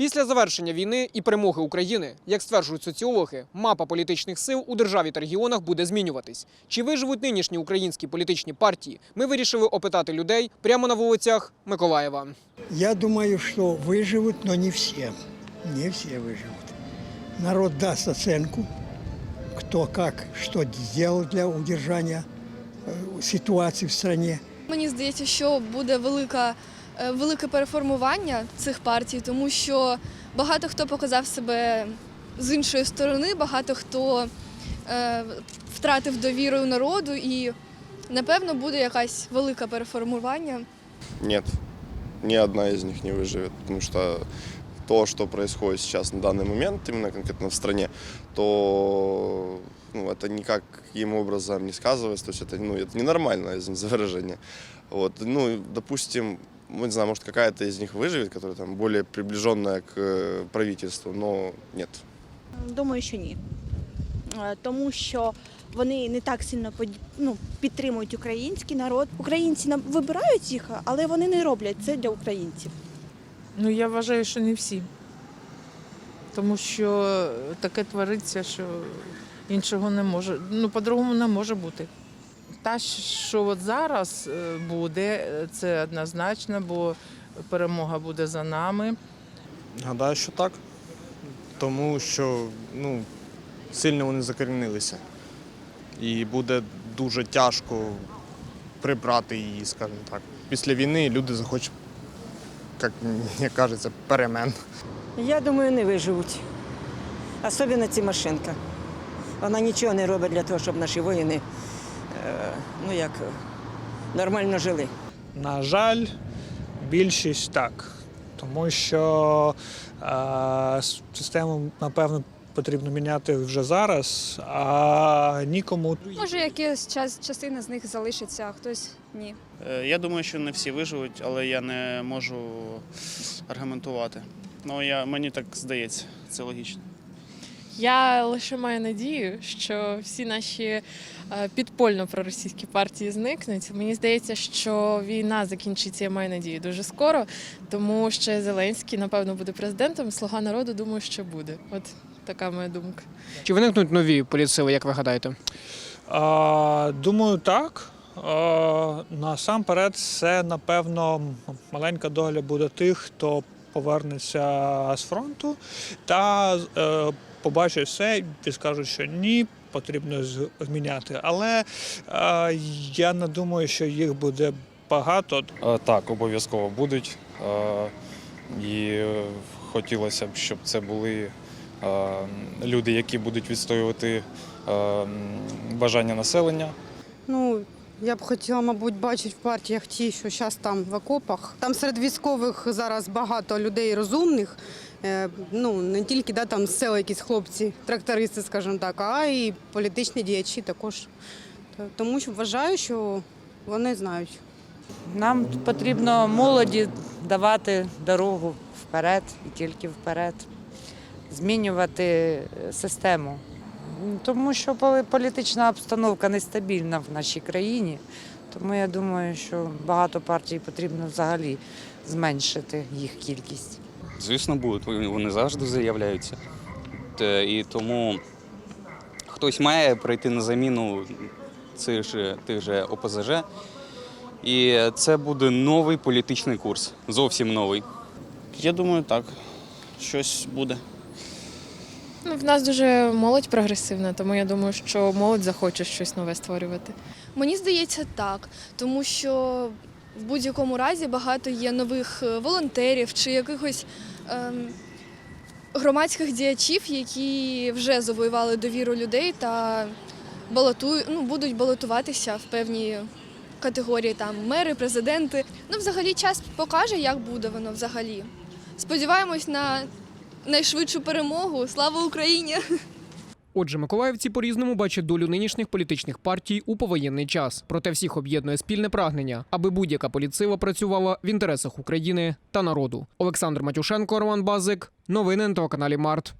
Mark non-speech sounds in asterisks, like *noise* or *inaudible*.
Після завершення війни і перемоги України, як стверджують соціологи, мапа політичних сил у державі та регіонах буде змінюватись. Чи виживуть нинішні українські політичні партії? Ми вирішили опитати людей прямо на вулицях Миколаєва. Я думаю, что выживут, но не все. Не все выживут. Народ даст оценку, кто как, что сделал для удержания э, ситуации в стране. Мені здається, що буде велика, е, велике переформування цих партій, тому що багато хто показав себе з іншої сторони, багато хто е, втратив довіру народу, і напевно буде якась велике переформування. Нет, ни одна из них не выживет, потому что то, что происходит сейчас на данный момент, именно конкретно в стране, то ну, это никаким образом не сказывается, то есть это, ну, это ненормально, извините *laughs* за выражение. Вот, ну, и, допустим, мы не знаю, может какая-то из них выживет, которая там более приближенная к э, правительству, но нет. Думаю, що ні. Е, Тому що вони не так сильно под- ну, підтримують український народ. Українці на- вибирають їх, але вони не роблять це для українців. Ну, я вважаю, що не всі. Тому що таке твориться, що іншого не може. Ну, по-другому не може бути. Та, що от зараз е, буде, е, це однозначно, бо перемога буде за нами. Гадаю, що так. Тому що ну, сильно вони закорінилися. І буде дуже тяжко прибрати її, скажімо так. Після війни люди захочуть, як мені кажеться, перемен. Я думаю, не виживуть. Особливо Тимошенко. Вона нічого не робить для того, щоб наші воїни ну як, нормально жили. На жаль, більшість так. Тому що е, систему, напевно, потрібно міняти вже зараз, а нікому Може, якась час, частина з них залишиться, а хтось ні. Е, Я думаю, що не всі виживуть, але я не можу аргументувати. Ну, я, мені так здається, це логічно. Я лише маю надію, що всі наші е, підпольно проросійські партії зникнуть. Мені здається, що війна закінчиться, я маю надію, дуже скоро, тому що Зеленський, напевно, буде президентом. Слуга народу, думаю, що буде. От така моя думка. Чи виникнуть нові політсили, як ви гадаєте? А, думаю, так. А, насамперед, це, напевно, маленька доля буде тих, хто повернеться з фронту та побачить все і скажуть, що ні, потрібно зміняти. Але е, я не думаю, що їх буде багато. Е, Так, обов'язково будуть. Е, І хотілося б, щоб це були е, люди, які будуть відстоювати бажання населення. Ну, я б хотіла, мабуть, бачити в партіях ті, що зараз там в окопах. Там серед військових зараз багато людей розумних. Е, Ну, не тільки да, там села якісь хлопці, трактористи, скажімо так, а і політичні діячі також. Тому що вважаю, що вони знають. Нам потрібно молоді давати дорогу вперед і тільки вперед, змінювати е, систему. Тому що політична обстановка нестабільна в нашій країні. Тому я думаю, що багато партій потрібно взагалі зменшити їх кількість. Звісно, будуть. Вони завжди заявляються. І тому хтось має прийти на заміну цих же, тих же ОПЗЖ. І це буде новий політичний курс. Зовсім новий. Я думаю, так. Щось буде. Ну, в нас дуже молодь прогресивна, тому я думаю, що молодь захоче щось нове створювати. Мені здається, так, тому що в будь-якому разі багато є нових е, волонтерів чи якихось ем, громадських діячів, які вже завоювали довіру людей та балотують, ну, будуть балотуватися в певні категорії, там мери, президенти. Ну, взагалі, час покаже, як буде воно взагалі. Сподіваємось на найшвидшу перемогу. Слава Україні! *laughs* Отже, миколаївці по-різному бачать долю нинішніх політичних партій у повоєнний час. Проте всіх об'єднує спільне прагнення, аби будь-яка поліцива працювала в інтересах України та народу. Олександр Матюшенко, Роман Базик. Новини на телеканалі Март.